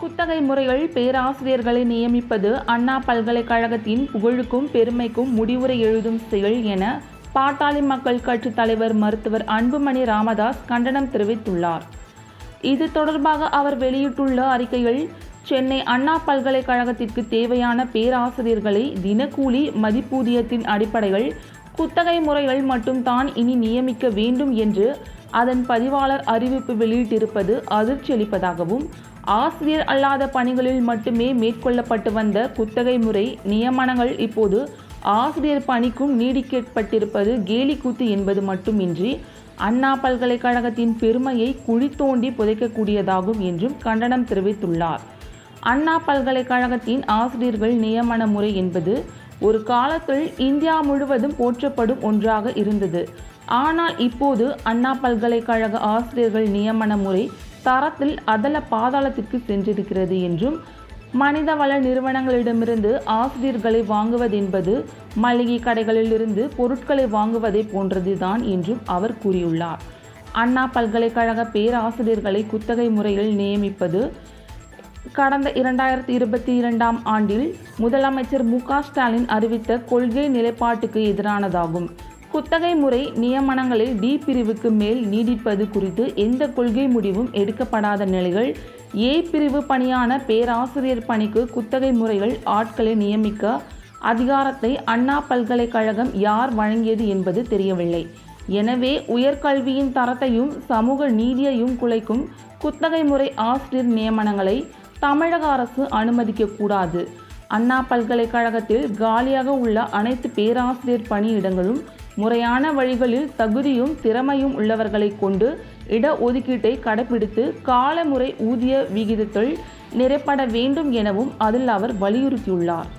குத்தகை முறைகள் பேராசிரியர்களை நியமிப்பது அண்ணா பல்கலைக்கழகத்தின் புகழுக்கும் பெருமைக்கும் முடிவுரை எழுதும் செயல் என பாட்டாளி மக்கள் கட்சி தலைவர் மருத்துவர் அன்புமணி ராமதாஸ் கண்டனம் தெரிவித்துள்ளார். இது தொடர்பாக அவர் வெளியிட்டுள்ள அறிக்கையில் சென்னை அண்ணா பல்கலைக்கழகத்திற்கு தேவையான பேராசிரியர்களை தினக்கூலி மதிப்பூதியத்தின் அடிப்படையில் குத்தகை முறைகள் மட்டும்தான் இனி நியமிக்க வேண்டும் என்று அதன் பதிவாளர் அறிவிப்பு வெளியிட்டிருப்பது அதிர்ச்சியளிப்பதாகவும் ஆசிரியர் அல்லாத பணிகளில் மட்டுமே மேற்கொள்ளப்பட்டு வந்த குத்தகை முறை நியமனங்கள் இப்போது ஆசிரியர் பணிக்கும் நீடிக்கப்பட்டிருப்பது கேலிக்கூத்து என்பது மட்டுமின்றி அண்ணா பல்கலைக்கழகத்தின் பெருமையை குழி தோண்டி புதைக்கக்கூடியதாகும் என்றும் கண்டனம் தெரிவித்துள்ளார். அண்ணா பல்கலைக்கழகத்தின் ஆசிரியர்கள் நியமன முறை என்பது ஒரு காலத்தில் இந்தியா முழுவதும் போற்றப்படும் ஒன்றாக இருந்தது. ஆனால் இப்போது அண்ணா பல்கலைக்கழக ஆசிரியர்கள் நியமன முறை தரத்தில் அதல பாதாளத்திற்கு சென்றிருக்கிறது என்றும் மனிதவள நிறுவனங்களிடமிருந்து ஆசிரியர்களை வாங்குவதென்பது மளிகை கடைகளிலிருந்து பொருட்களை வாங்குவதை போன்றதுதான் என்றும் அவர் கூறியுள்ளார். அண்ணா பல்கலைக்கழக பேராசிரியர்களை குத்தகை முறையில் நியமிப்பது கடந்த இரண்டாயிரத்தி இருபத்தி இரண்டாம் ஆண்டில் முதலமைச்சர் மு க ஸ்டாலின் அறிவித்த கொள்கை நிலைப்பாட்டுக்கு எதிரானதாகும். குத்தகை முறை நியமனங்களில் டி பிரிவுக்கு மேல் நீடிப்பது குறித்து எந்த கொள்கை முடிவும் எடுக்கப்படாத நிலைகள் ஏ பிரிவு பணியான பேராசிரியர் பணிக்கு குத்தகை முறைகள் ஆட்களை நியமிக்க அதிகாரத்தை அண்ணா பல்கலைக்கழகம் யார் வழங்கியது என்பது தெரியவில்லை. எனவே உயர்கல்வியின் தரத்தையும் சமூக நீதியையும் குலைக்கும் குத்தகை முறை ஆசிரியர் நியமனங்களை தமிழக அரசு அனுமதிக்கக்கூடாது. அண்ணா பல்கலைக்கழகத்தில் காலியாக உள்ள அனைத்து பேராசிரியர் பணியிடங்களும் முறையான வழிகளில் தகுதியும் திறமையும் உள்ளவர்களை கொண்டு இட ஒதுக்கீட்டை கடைபிடித்து காலமுறை ஊதிய விகிதத்தில் நிறைப்பட வேண்டும் எனவும் அதில் அவர் வலியுறுத்தியுள்ளார்.